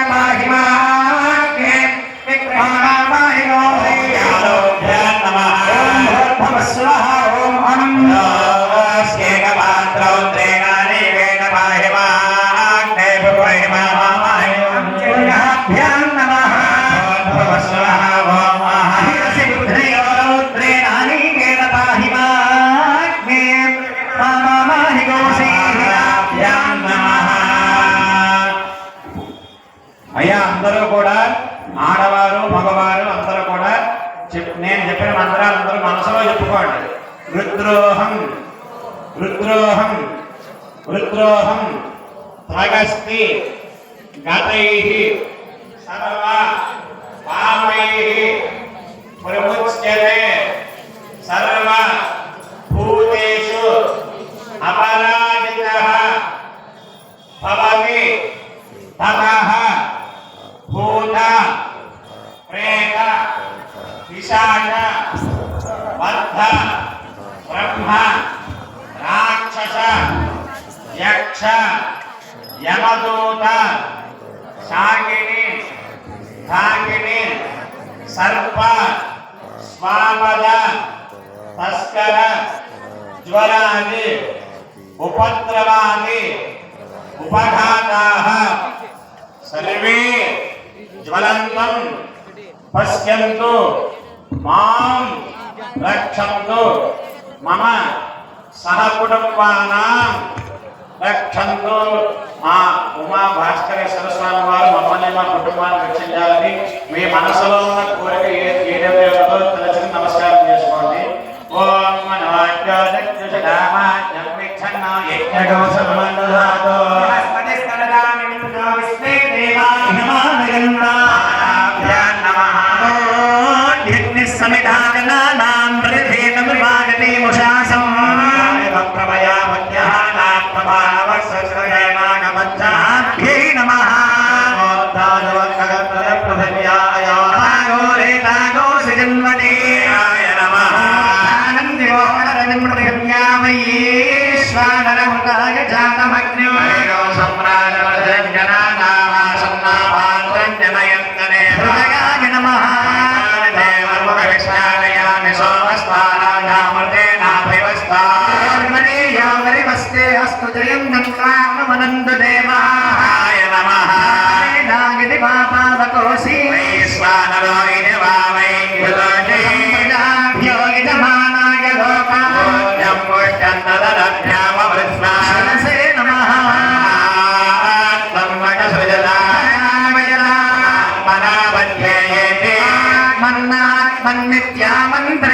नमः అయ్యా అందరూ కూడా ఆడవారు మగవారు అందరూ కూడా నేను చెప్పిన మంత్రాలు అందరూ మనసులో చెప్పుకోండి. రుద్రోహం రుద్రోహం రుద్రోహం త్వగస్తి గతై సర్వ పాపై ప్రముచ్యతే సర్వ భూతేషు అపరాజిత భవతి తథా పిశాచ బద్ధ బ్రహ్మ రాక్షస యక్ష యమదూత శాకిని ధాకిని సర్ప స్వామద తస్కర జ్వరాది ఉపద్రవాది ఉపఘాతాः సర్వే జ్వలంతం పశ్యంతు మాం రక్షంతు. మమ సహకుటుంబానాం రక్షంతు. మా ఉమా భాస్కరేశ్వర స్వామి వారు మమ్మల్ని మా కుటుంబాన్ని రక్షించాలని మీ మనసులో ఉన్న కోరిక ఏదైతే ర్మణీయావరివస్తే అస్తు జయం నంద్రామనందు దేవా నాగిని పాపావకోసి ప్రజాభ్యోగిజమానాయ లోకా శిరసే నమః మన్నాత్మన్నిత్యామంత